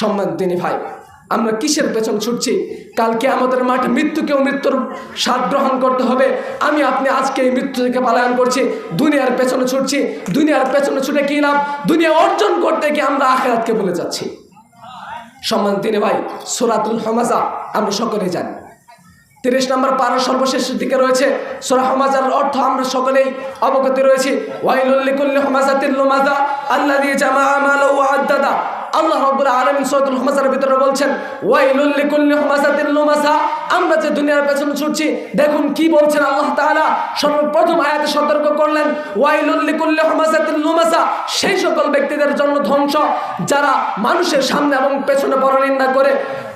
সম্মান তিনি ভাই। আমরা কিসের পেছন ছুটছি? কালকে আমাদের মাঠে মৃত্যুকেও মৃত্যুর স্বাদ গ্রহণ করতে হবে? আমি আপনি আজকে এই মৃত্যু থেকে পালায়ন করছি, দুনিয়ার পেছনে ছুটছি। দুনিয়ার পেছনে ছুটে কি লাভ? দুনিয়া অর্জন করতে গিয়ে আমরা আখেরাতকে বলে যাচ্ছি। সম্মান তিনি ভাই, সুরাতুল হমাজা আমরা সকলে জানি তিরিশ নম্বর পারা সর্বশেষ দিকে রয়েছে, সোরা হমাজার অর্থ আমরা সকলেই অবগতি রয়েছি। ওয়াইলুল্লি কুল্লি হমাজাতিল লুমাজা আল্লাহ দিয়ে জামা আমাল ও আদাদা আল্লাহ রব্বুল আলামিন সৈয়দুল হমাজার ভিতরে বলছেন, ওয়াইলুল লিকুল্লি হমাজাতিল লুমাসা। আমরা যে দুনিয়ার পেছনে ছুটছি, দেখুন কি বলছেন আল্লাহ তাআলা। সর্বপ্রথম আয়াতে সতর্ক করলেন, ওয়াইলুল লিকুল্লি হমাজাতিল লুমাসা। সেই সকল ব্যক্তিদের জন্য ধ্বংস, যারা মানুষের সামনে এবং পেছনে পরনিন্দা করে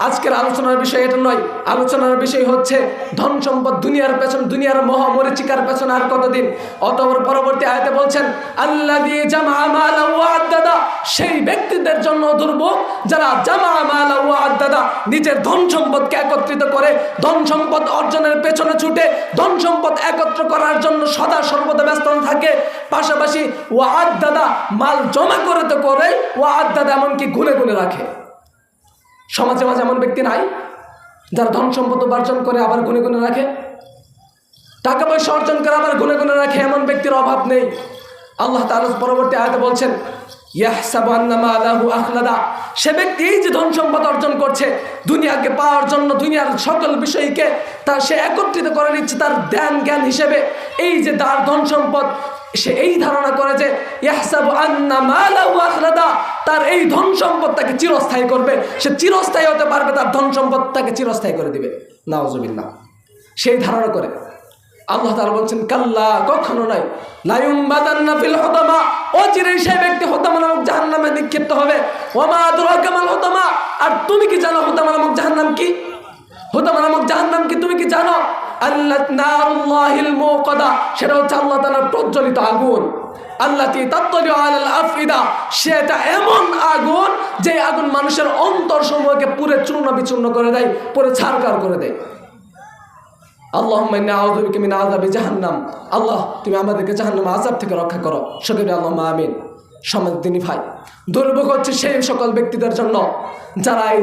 আজকের আলোচনার বিষয় এটা নয়। আলোচনার বিষয় হচ্ছে ধন সম্পদ দুনিয়ার পেছন, দুনিয়ার মোহ মরিচিকার পেছনে আর কতদিন? অতপর পরবর্তী আয়তে বলছেন আল্লাহ দিয়ে জামা মাল দাদা সেই ব্যক্তিদের জন্য দুর্ভোগ যারা জামা মাল দাদা নিজের ধন সম্পদকে একত্রিত করে ধন সম্পদ অর্জনের পেছনে ছুটে ধন সম্পদ একত্র করার জন্য সদা সর্বদা ব্যস্ত থাকে। পাশাপাশি ওয়াদ দাদা মাল জমা করে তো করে ওয়াদ দাদা এমনকি গুনে গুনে রাখে। সমাজে মাঝে এমন ব্যক্তি নাই যারা ধন সম্পদ উপার্জন করে আবার গুনে গুনে রাখে। টাকা পয়সা অর্জন করে আবার গুনে গুনে রাখে, এমন ব্যক্তির অভাব নেই। আল্লাহ তাআলা পরবর্তী আয়াতে বলছেন সে ব্যক্তি যে ধন সম্পদ অর্জন করছে, দুনিয়াকে পাওয়ার জন্য দুনিয়ার সকল বিষয়কে তার সে একত্রিত করে নিচ্ছে তার ধ্যান জ্ঞান হিসেবে এই যে তার ধন সম্পদ সে এই ধারণা করে যে ইয়াহসাবু আন্না মালাহু আখলাদা, তার এই ধন সম্পদ চিরস্থায়ী করবে। সে চিরস্থায়ী হতে পারবে, তার ধন সম্পদ তাকে চিরস্থায়ী করে দিবে। নাওজুবিল্লাহ সেই ধারণা করে আল্লাহ তাআলা বলছেন, কাল্লা, কখনো নয়। লায়ুম বাদান্না ফিল হুতামা অচিরেই সেই ব্যক্তি হুতামা নামক জাহান্নামে নিক্ষিপ্ত হবে। ওমা আদরাকা মাল হুতামা আর তুমি কি জানো হুতামা নামক জাহান্নাম কি? হুতামা নামক জাহান্নাম কি তুমি কি জানো? সেটা হচ্ছে আল্লাহ প্রজ্বলিত আগুন। সেটা এমন আগুন যে আগুন মানুষের অন্তর চূর্ণ বিচূর্ণ করে দেয় করে দেয়। আল্লাহ জাহান্নাম। আল্লাহ, তুমি আমাদেরকে জাহান্নাম থেকে রক্ষা করো। আল্লাহ আমিন। সমাজ দিনী ভাই, দুর্ভোগ হচ্ছে সেই সকল ব্যক্তিদের জন্য যারা এই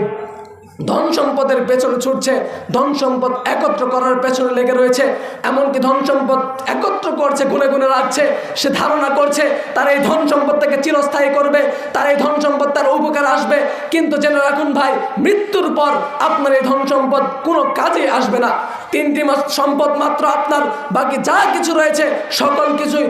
ধন সম্পদের পেছনে ছুটছে, ধন সম্পদ একত্র করার পেছনে লেগে রয়েছে। এমনকি ধন সম্পদ একত্র করছে, গুনে গুনে রাখছে, সে ধারণা করছে, তার এই ধন সম্পদ তাকে চিরস্থায়ী করবে, তার এই ধন সম্পদ তার উপকার আসবে। কিন্তু জেনে রাখুন ভাই, মৃত্যুর পর আপনার এই ধন সম্পদ কোনো কাজে আসবে না। তিনটি সম্পদ মাত্র আপনার, বাকি যা কিছু রয়েছে সকল কিছুই।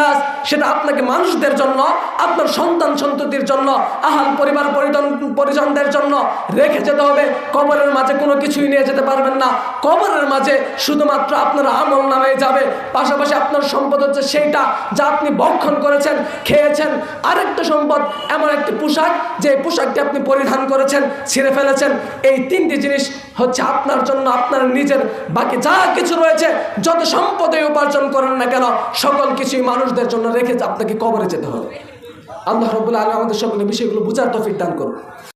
নাস সেটা আপনাকে মানুষদের জন্য, আপনার সন্তান সন্ততির জন্য, আহাল পরিবার পরিজন, পরিজনদের জন্য রেখে যেতে হবে। কবরের মাঝে কোনো কিছুই নিয়ে যেতে পারবেন না। কবরের মাঝে শুধুমাত্র আপনার আমল নামে যাবে। পাশাপাশি আপনার সম্পদ হচ্ছে সেইটা যা আপনি বক্ষণ করেছেন, খেয়েছেন। আরেকটা সম্পদ, এমন একটি পোশাক, যে পোশাকটি আপনি পরিধান করেছেন, ছিঁড়ে ফেলেছেন। এই তিনটি জিনিস হচ্ছে আপনার জন্য আপনার নিজের বাকি যা কিছু রয়েছে, যত সম্পদে উপার্জন করেন না কেন, সকল কিছুই মানুষদের জন্য রেখে আপনাকে কবরে যেতে হবে। আল্লাহ রবুল্লা আলম আমাদের সকলে বিষয়গুলো বুঝার তফিক দান করুন।